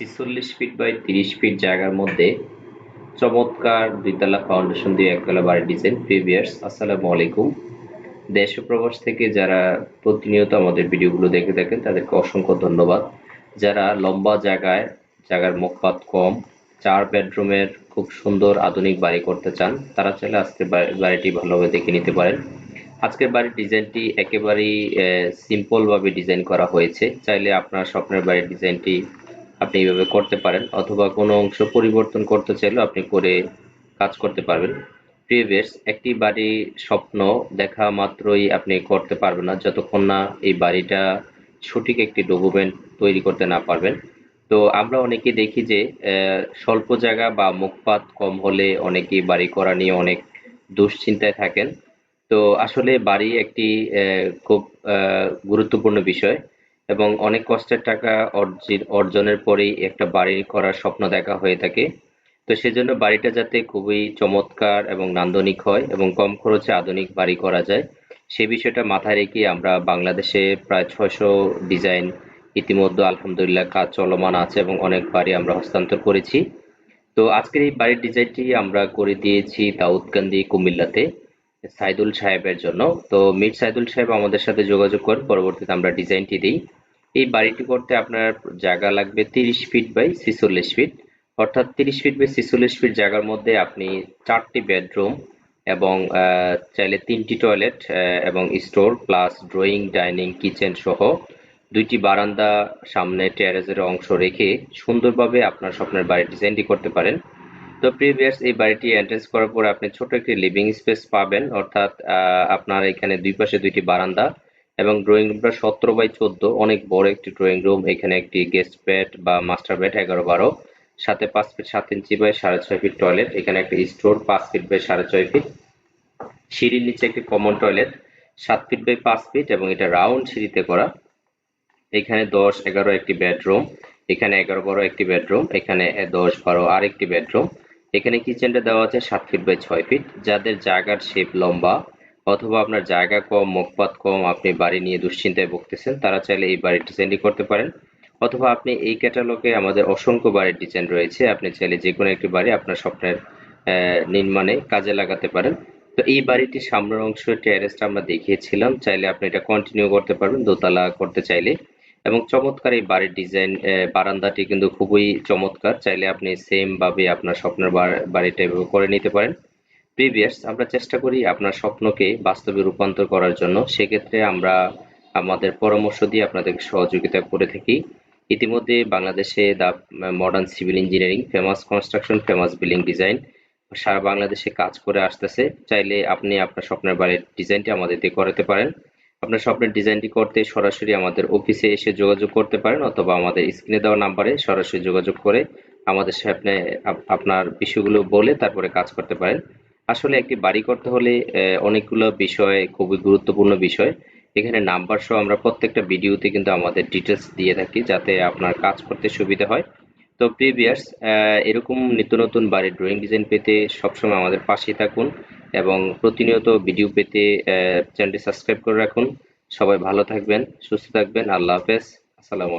ছিচল্লিশ feet by তিরিশ fit জায়গার মধ্যে চমৎকার দুইতলা ফাউন্ডেশন দিয়ে একতলা বাড়ির ডিজাইন প্রিভিয়ার্স আসসালামু আলাইকুম। দেশ প্রবাস থেকে যারা প্রতিনিয়ত আমাদের ভিডিওগুলো দেখে থাকেন, তাদেরকে অসংখ্য ধন্যবাদ। যারা লম্বা জায়গায়, জায়গার মুখপাত কম, চার বেডরুমের খুব সুন্দর আধুনিক বাড়ি করতে চান, তারা চাইলে আজকের বাড়িটি ভালোভাবে দেখে নিতে পারেন। আজকের বাড়ির ডিজাইনটি একেবারেই সিম্পলভাবে ডিজাইন করা হয়েছে। চাইলে আপনার স্বপ্নের বাড়ির ডিজাইনটি আপনি এইভাবে করতে পারেন, অথবা কোনো অংশ পরিবর্তন করতে চাইলেও আপনি করে কাজ করতে পারবেন। প্রিভিয়াস একটি বাড়ি স্বপ্ন দেখা মাত্রই আপনি করতে পারবেন না, যতক্ষণ না এই বাড়িটা সঠিক একটি ডকুমেন্ট তৈরি করতে না পারবেন। তো আমরা অনেকে দেখি যে স্বল্প জায়গা বা মুখপাত কম হলে অনেকেই বাড়ি করা নিয়ে অনেক দুশ্চিন্তায় থাকেন। তো আসলে বাড়ি একটি খুব গুরুত্বপূর্ণ বিষয়। এবং অনেক কষ্টের টাকা অর্জনের পরেই একটা বাড়ি করার স্বপ্ন দেখা হয়ে থাকে। তো সেজন্য বাড়িটা যাতে খুবই চমৎকার এবং নান্দনিক হয় এবং কম খরচে আধুনিক বাড়ি করা যায়, সে বিষয়টা মাথায় রেখে আমরা বাংলাদেশে প্রায় ছয়শো ডিজাইন ইতিমধ্যে আলহামদুলিল্লাহ কাজ চলমান আছে এবং অনেক বাড়ি আমরা হস্তান্তর করেছি। তো আজকের এই বাড়ির ডিজাইনটি আমরা করে দিয়েছি দাউদকান্দি কুমিল্লাতে সাইদুল সাহেবের জন্য। তো মির সাইদুল সাহেব আমাদের সাথে যোগাযোগ করেন, পরবর্তীতে আমরা ডিজাইনটি দিই। এই বাড়িটি করতে আপনার জায়গা লাগবে তিরিশ ফিট বাই ছিচল্লিশ ফিট অর্থাৎ তিরিশ ফিট বাই ছিচল্লিশ ফিট জায়গার মধ্যে আপনি চারটি বেডরুম এবং চাইলে তিনটি টয়লেট এবং store plus drawing dining kitchen সহ দুইটি বারান্দা সামনে টেরেসের অংশ রেখে সুন্দরভাবে আপনার স্বপ্নের বাড়ির ডিজাইনটি করতে পারেন। তো প্রিভিয়াস এই বাড়িটি এন্ট্রেন্স করার পরে আপনি ছোট একটি লিভিং স্পেস পাবেন। অর্থাৎ আপনার এখানে দুই পাশে দুইটি বারান্দা। এবং ড্রয়িং রুমটা সতেরো বাই চোদ্দ, অনেক বড় একটি ড্রয়িং রুম এখানে একটি গেস্ট বেড বা মাস্টার বেড এগারো বারো। সাথে পাঁচ ফিট সাত ইঞ্চি বাই সাড়ে ছয় ফিট টয়লেট এখানে একটা স্টোর পাঁচ ফিট বাই সাড়ে ছয় ফিট সিঁড়ির নিচে একটি কমন টয়লেট সাত ফিট বাই পাঁচ ফিট এবং এটা রাউন্ড সিঁড়িতে করা। এখানে দশ এগারো একটি বেডরুম এখানে এগারো বারো একটি বেডরুম এখানে দশ বারো আর একটি বেডরুম এখানে কিচেনটা দেওয়া আছে সাত ফিট বাই ছয় ফিট যাদের জায়গার শেপ লম্বা অথবা আপনার জায়গা কম মুখপাত কম, আপনি বাড়ি নিয়ে দুশ্চিন্তায় ভুগতেছেন, তারা চাইলে এই বাড়ির ডিজাইনটি করতে পারেন। অথবা আপনি এই ক্যাটালগে আমাদের অসংখ্য বাড়ির ডিজাইন রয়েছে, আপনি চাইলে যে কোনো একটি বাড়ি আপনার স্বপ্নের নির্মাণে কাজে লাগাতে পারেন। তো এই বাড়িটির সামনের অংশ টেরেসটা আমরা দেখিয়েছিলাম, চাইলে আপনি এটা কন্টিনিউ করতে পারবেন, দোতলা করতে চাইলে। এবং চমৎকার এই বাড়ির ডিজাইন বারান্দাটি কিন্তু খুবই চমৎকার, চাইলে আপনি সেম ভাবে আপনার স্বপ্নের বাড়িটা এভাবে করে নিতে পারেন। প্রিভিয়াস আমরা চেষ্টা করি আপনার স্বপ্নকে বাস্তবে রূপান্তর করার জন্য। সেক্ষেত্রে আমরা আমাদের পরামর্শ দিয়ে আপনাদেরকে সহযোগিতা করে থাকি। ইতিমধ্যে বাংলাদেশে the modern civil engineering famous construction famous building design সারা বাংলাদেশে কাজ করে আসতেছে। চাইলে আপনি আপনার স্বপ্নের বাড়ির ডিজাইনটি আমাদের দিয়ে করাতে পারেন। আপনার স্বপ্নের ডিজাইনটি করতে সরাসরি আমাদের অফিসে এসে যোগাযোগ করতে পারেন অথবা আমাদের স্ক্রিনে দেওয়া নাম্বারে সরাসরি যোগাযোগ করে আমাদের সামনে আপনার বিষয়গুলো বলে তারপরে কাজ করতে পারেন। আসলে একটি বাড়ি করতে হলে অনেকগুলো বিষয়, খুবই গুরুত্বপূর্ণ বিষয়। এখানে নাম্বার সহ আমরা প্রত্যেকটা ভিডিওতে কিন্তু আমাদের ডিটেলস দিয়ে থাকি যাতে আপনার কাজ করতে সুবিধা হয়। তো প্রিভিয়াস এরকম নিত্য নতুন বাড়ির ড্রয়িং ডিজাইন পেতে সবসময় আমাদের পাশেই থাকুন এবং প্রতিনিয়ত ভিডিও পেতে চ্যানেলটি সাবস্ক্রাইব করে রাখুন। সবাই ভালো থাকবেন, সুস্থ থাকবেন। আল্লাহ হাফেজ। আসসালামু